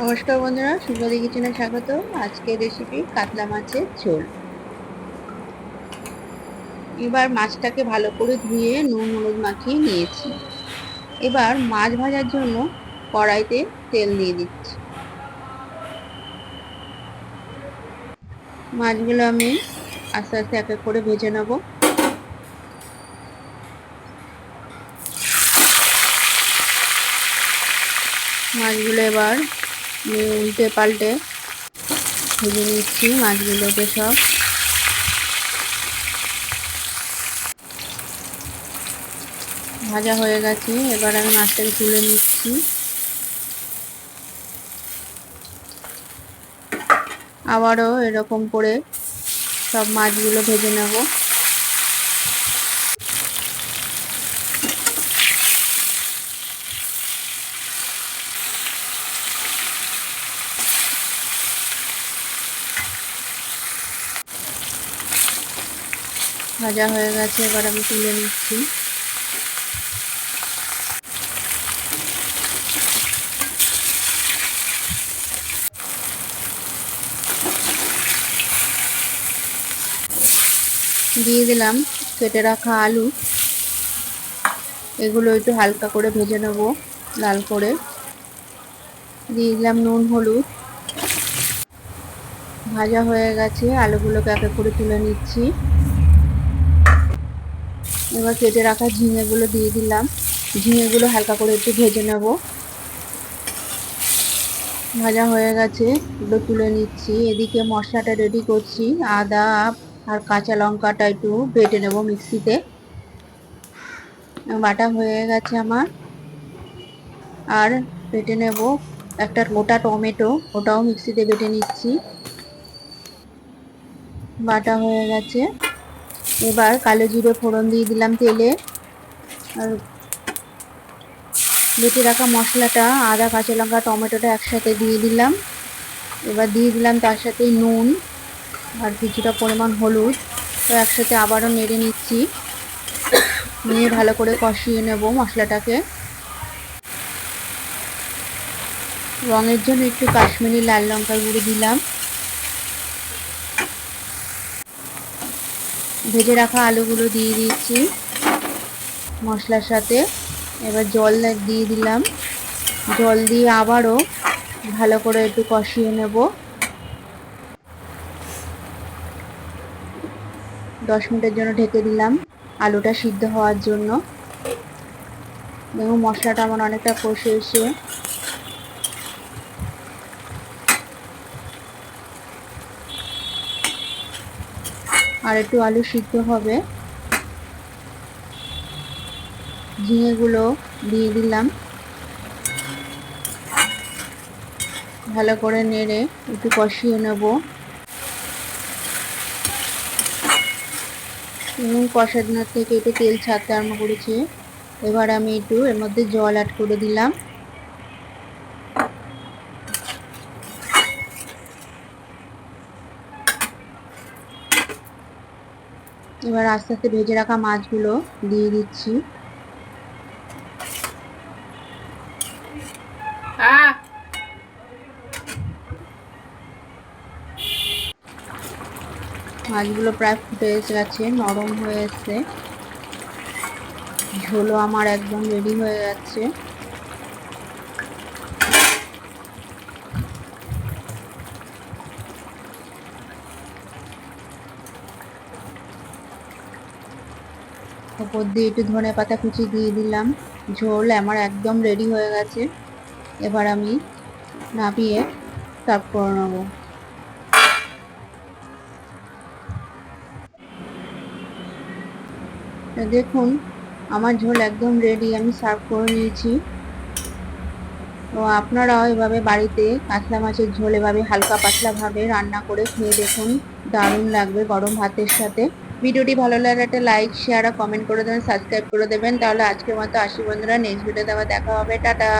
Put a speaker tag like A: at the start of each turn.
A: নমস্কার বন্ধুরা, সুন্দরী কিচেনে স্বাগত। আজকের রেসিপি কাতলা মাছের ঝোল। এবার মাছটাকে ভালো করে ধুয়ে নুন হলুদ মাখিয়ে নিয়েছি। এবার মাছ ভাজার জন্য কড়াইতে তেল দিয়ে দিচ্ছি। মাছগুলো আমি আস্তে আস্তে এক এক করে ভেজে নেব। মাছগুলো এবার উল্টে পাল্টে ভেজে নিচ্ছি মাছগুলোকে সব। ভাজা হয়ে গেছে, এবার আমি মাছটাকে তুলে নিচ্ছি। আবারও এরকম করে সব মাছগুলো ভেজে নেব। ভাজা হয়ে গেছে, এবার আমি তুলে নিচ্ছি। দিয়ে দিলাম কেটে রাখা আলু। এগুলো একটু হালকা করে ভেজে নেব, লাল করে। দিয়ে দিলাম নুন, হলুদ। ভাজা হয়ে গেছে, আলুগুলোকে একে করে তুলে নিচ্ছি। এবার কেটে রাখা ঝিঙেগুলো দিয়ে দিলাম। ঝিঙেগুলো হালকা করে একটু ভেজে নেব। ভাজা হয়ে গেছে, এগুলো তুলে নিচ্ছি। এদিকে মশলাটা রেডি করছি, আদা আর কাঁচা লঙ্কাটা একটু বেটে নেব মিক্সিতে। বাটা হয়ে গেছে আমার। আর বেটে নেব একটা গোটা টমেটো, ওটাও মিক্সিতে বেটে নিচ্ছি। বাটা হয়ে গেছে। এবার কালো জিরে ফোড়ন দিয়ে দিলাম তেলে। আর বেটে রাখা মশলাটা, আদা, কাঁচা লঙ্কা, টমেটোটা একসাথে দিয়ে দিলাম। এবার দিয়ে দিলাম তার সাথে নুন আর কিছুটা পরিমাণ হলুদ। তো একসাথে আবারও নেড়ে নিচ্ছি। নিয়ে ভালো করে কষিয়ে নেব মশলাটাকে। রঙের জন্য একটু কাশ্মীরি লাল লঙ্কার গুঁড়ো দিলাম। ভেজে রাখা আলুগুলো দিয়ে দিচ্ছি মশলার সাথে। এবার জল দিয়ে দিলাম। জল দিয়ে আবারও ভালো করে একটু কষিয়ে নেব। দশ মিনিটের জন্য ঢেকে দিলাম আলুটা সিদ্ধ হওয়ার জন্য। দেখুন, মশলাটা আমার অনেকটা কষে এসে আর একটু আলু সিদ্ধ হবে। ঝিঙেগুলো দিয়ে দিলাম। ভালো করে নেড়ে একটু কষিয়ে নেব। এবং কষানোর থেকে একটু তেল ছাড়তে আরম্ভ করেছে। এবার আমি একটু এর মধ্যে জল অ্যাড করে দিলাম। এবার আস্তে আস্তে ভেজে রাখা মাছগুলো দিয়ে দিচ্ছি। মাছগুলো প্রায় ফুটে এসে গেছে নরম হয়ে এসছে ঝোলও আমার একদম রেডি হয়ে যাচ্ছে ওপর দিয়ে একটু ধনে পাতা কুচি দিয়ে দিলাম। ঝোল আমার একদম রেডি হয়ে গেছে। এবার আমি নাপিয়ে সার্ভ করে নেব। দেখুন, আমার ঝোল একদম রেডি আমি সার্ভ করে নিয়েছি। তো আপনারাও এভাবে বাড়িতে কাতলা মাছের ঝোল, এভাবে হালকা পাতলাভাবে রান্না করে খেয়ে দেখুন। দারুণ লাগবে গরম ভাতের সাথে। ভিডিওটি ভালো লাগলে একটা লাইক শেয়ার আর কমেন্ট করে দেবেন সাবস্ক্রাইব করে দেবেন। তাহলে আজকের মতো আসি বন্ধুরা নেক্সট ভিডিওতে আবার দেখা হবে। টাটা!